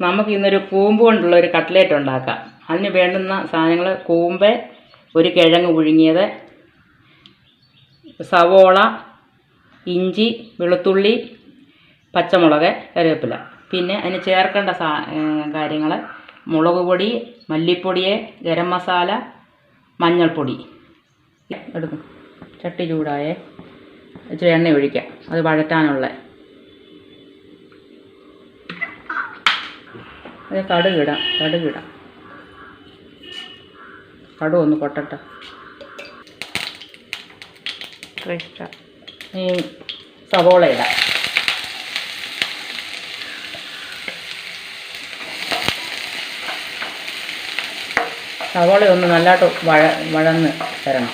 നമുക്ക് ഇന്നൊരു കൂമ്പ് കൊണ്ടുള്ള ഒരു കട്ട്ലേറ്റ് ഉണ്ടാക്കാം. അതിന് വേണ്ടുന്ന സാധനങ്ങൾ കൂമ്പ് ഒരു കിഴങ്ങ് പുഴുങ്ങിയത് സവോള ഇഞ്ചി വെളുത്തുള്ളി പച്ചമുളക് കറിവേപ്പില. പിന്നെ അതിന് ചേർക്കേണ്ട സാ കാര്യങ്ങൾ മുളക് പൊടി മല്ലിപ്പൊടി ഗരം മസാല മഞ്ഞൾപ്പൊടി. എടുക്കും. ചട്ടി ചൂടായേ. ഇച്ചിരി എണ്ണ ഒഴിക്കാം. അത് വഴറ്റാനുള്ള. അത് കടുക് ഇടാം കടുക് ഇടാം. കടുക് ഒന്ന് പൊട്ടട്ടെ. ഈ സവോള ഇടാം. സവോള ഒന്ന് നല്ലതായിട്ട് വഴ വഴന്ന് തരണം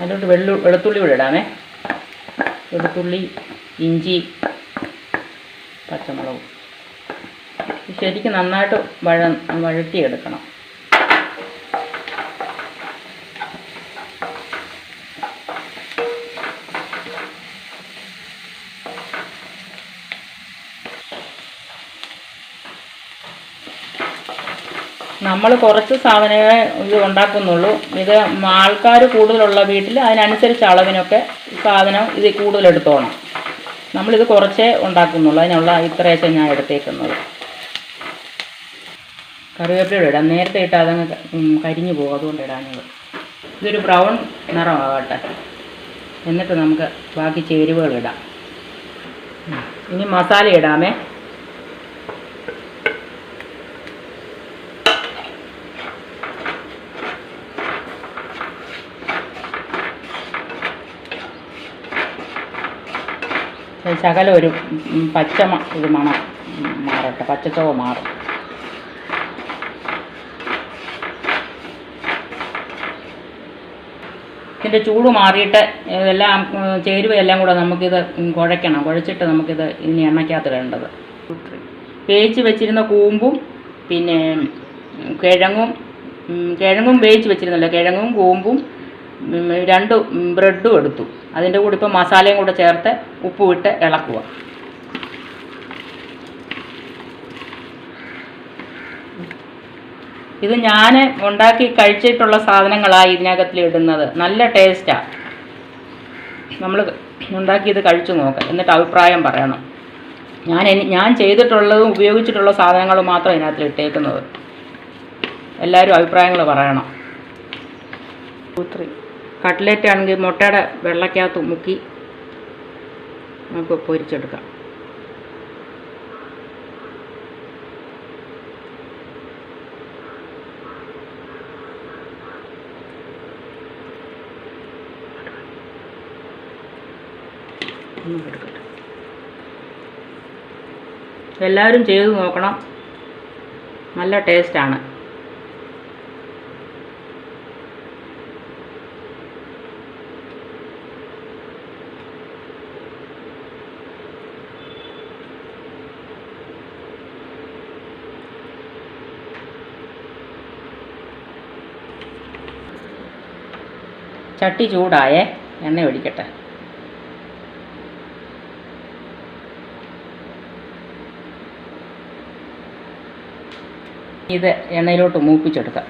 അതിലോട്ട് വെള്ളു വെളുത്തുള്ളി കൂടെ ഇടാമേ. വെളുത്തുള്ളി ഇഞ്ചി പച്ചമുളകും. ശരിക്കും നന്നായിട്ട് വഴ വഴറ്റിയെടുക്കണം. നമ്മൾ കുറച്ച് സാധനമേ ഇത് ഉണ്ടാക്കുന്നുള്ളൂ. ഇത് ആൾക്കാർ കൂടുതലുള്ള വീട്ടിൽ അതിനനുസരിച്ച് അളവിനൊക്കെ സാധനം ഇത് കൂടുതലെടുത്തോണം നമ്മളിത് കുറച്ചേ ഉണ്ടാക്കുന്നുള്ളൂ. അതിനുള്ള ഇത്രയൊക്കെ ഞാൻ എടുത്തേക്കുന്നത്. കറിവേപ്പില ഇടാം. നേരത്തെ ഇട്ടാൽ അതങ്ങ് കരിഞ്ഞു പോകും. അതുകൊണ്ട് ഇടാഞ്ഞത്. ഇതൊരു ബ്രൗൺ നിറമാകട്ടെ. എന്നിട്ട് നമുക്ക് ബാക്കി ചേരുവകൾ ഇടാം. ഇനി മസാല ഇടാമേ. ശകലം ഒരു പച്ച ഇത് മണം മാറട്ടെ പച്ചച്ചോവ മാറും. ഇതിന്റെ ചൂട് മാറിയിട്ട് ഇതെല്ലാം ചേരുവയെല്ലാം കൂടെ നമുക്കിത് കുഴയ്ക്കണം. കുഴച്ചിട്ട് നമുക്കിത് ഇനി എണ്ണയ്ക്കകത്ത് ഇടേണ്ടത്. വേവിച്ച് വെച്ചിരുന്ന കൂമ്പും പിന്നെ കിഴങ്ങും കിഴങ്ങും വേവിച്ച് വെച്ചിരുന്നല്ലോ കിഴങ്ങും കൂമ്പും രണ്ട് ബ്രെഡും എടുത്തു. അതിന്റെ കൂടെ ഇപ്പോൾ മസാലയും കൂടെ ചേർത്ത് ഉപ്പ് വിട്ട് ഇളക്കുക. ഇത് ഞാൻ ഉണ്ടാക്കി കഴിച്ചിട്ടുള്ള സാധനങ്ങളാണ് ഇതിനകത്തിൽ ഇടുന്നത്. നല്ല ടേസ്റ്റാണ് നമ്മൾ ഉണ്ടാക്കി ഇത് കഴിച്ചു നോക്കാം. എന്നിട്ട് അഭിപ്രായം പറയണം. ഞാൻ ഞാൻ ചെയ്തിട്ടുള്ളതും ഉപയോഗിച്ചിട്ടുള്ള സാധനങ്ങൾ മാത്രം ഇതിനകത്തിൽ ഇട്ടേക്കുന്നത്. എല്ലാവരും അഭിപ്രായങ്ങൾ പറയണം. കട്ട്ലറ്റ് ആണെങ്കിൽ മുട്ടയുടെ വെള്ളക്കകത്ത് മുക്കി നമുക്ക് പൊരിച്ചെടുക്കാം. എല്ലാവരും ചെയ്ത് നോക്കണം. നല്ല ടേസ്റ്റാണ്. ചട്ടി ചൂടായേ എണ്ണ ഒഴിക്കട്ടെ. ഇത് എണ്ണയിലോട്ട് മൂപ്പിച്ചെടുക്കാം.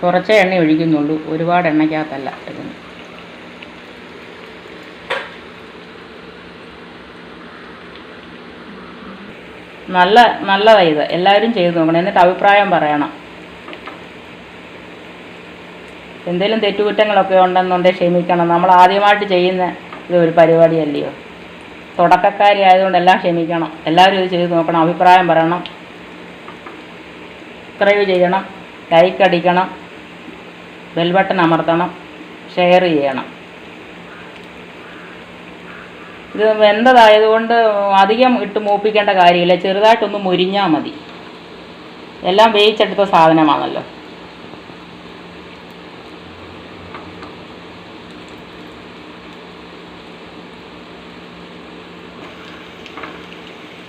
കുറച്ചേ എണ്ണ ഒഴിക്കുന്നുള്ളൂ ഒരുപാട് എണ്ണയ്ക്കകത്തല്ല ഇടുന്നത്. നല്ല നല്ലതാണ് ഇത്. എല്ലാവരും ചെയ്ത് നോക്കണം. എന്നിട്ട് അഭിപ്രായം പറയണം. എന്തെങ്കിലും തെറ്റുകുറ്റങ്ങളൊക്കെ ഉണ്ടെന്നുണ്ടെങ്കിൽ ക്ഷമിക്കണം. നമ്മൾ ആദ്യമായിട്ട് ചെയ്യുന്ന ഇത് ഒരു പരിപാടിയല്ലയോ? തുടക്കക്കാരി ആയതുകൊണ്ട് എല്ലാം ക്ഷമിക്കണം. എല്ലാവരും ഇത് ചെയ്ത് നോക്കണം. അഭിപ്രായം പറയണം. സബ്സ്ക്രൈബ് ചെയ്യണം. ലൈക്ക് അടിക്കണം. Bell button അമർത്തണം. ഷെയർ ചെയ്യണം. ഇത് വെന്തതായതുകൊണ്ട് അധികം ഇട്ട് മൂപ്പിക്കേണ്ട കാര്യമില്ല. ചെറുതായിട്ടൊന്ന് മുരിഞ്ഞാൽ മതി. എല്ലാം വേവിച്ചെടുത്ത സാധനമാണല്ലോ.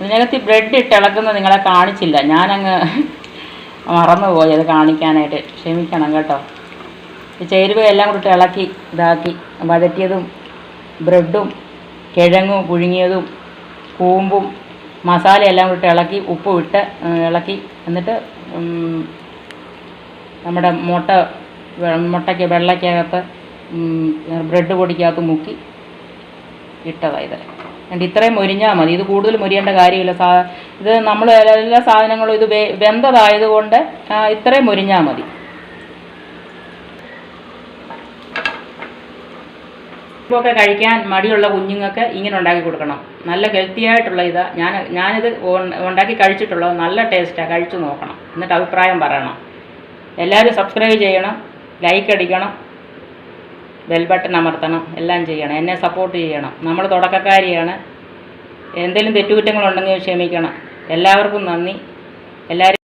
ഇതിനകത്ത് ബ്രെഡ് ഇട്ട് ഇളക്കുന്നത് നിങ്ങളെ കാണിച്ചില്ല. ഞാനങ്ങ് മറന്നുപോയി അത് കാണിക്കാനായിട്ട്. ക്ഷമിക്കണം കേട്ടോ. ഈ ചേരുവ എല്ലാം കൂടി ഇളക്കി ഇതാക്കി. വഴറ്റിയതും ബ്രെഡും കിഴങ്ങും പുഴുങ്ങിയതും കൂമ്പും മസാല എല്ലാം കൂടി ഇളക്കി ഉപ്പും ഇട്ട് ഇളക്കി. എന്നിട്ട് നമ്മുടെ മുട്ട മുട്ടയ്ക്ക് വെള്ളയ്ക്കകത്ത് ബ്രെഡ് പൊടിക്കകത്ത് മുക്കി ഇട്ടതാണ് ഇത്. എന്നിട്ട് ഇത്രയും മൊരിഞ്ഞാൽ മതി. ഇത് കൂടുതൽ മൊരിയേണ്ട കാര്യമില്ല. സാ ഇത് നമ്മൾ എല്ലാ സാധനങ്ങളും ഇത് വെന്തതായതുകൊണ്ട് ഇത്രയും മൊരിഞ്ഞാൽ മതി. ഇപ്പൊക്കെ കഴിക്കാൻ മടിയുള്ള കുഞ്ഞുങ്ങൾക്ക് ഇങ്ങനെ ഉണ്ടാക്കി കൊടുക്കണം. നല്ല ഹെൽത്തി ആയിട്ടുള്ള ഇതാ. ഞാൻ ഞാനിത് ഉണ്ടാക്കി കഴിച്ചിട്ടുള്ളത് നല്ല ടേസ്റ്റാണ് കഴിച്ചു നോക്കണം. എന്നിട്ട് അഭിപ്രായം പറയണം. എല്ലാവരും സബ്സ്ക്രൈബ് ചെയ്യണം. ലൈക്ക് അടിക്കണം. ബെൽ ബട്ടൺ അമർത്തണം എല്ലാം ചെയ്യണം എന്നെ സപ്പോർട്ട് ചെയ്യണം. നമ്മൾ തുടക്കക്കാരിയാണ്. എന്തെങ്കിലും തെറ്റുകുറ്റങ്ങളുണ്ടെങ്കിൽ ക്ഷമിക്കണം. എല്ലാവർക്കും നന്ദി. എല്ലാവരും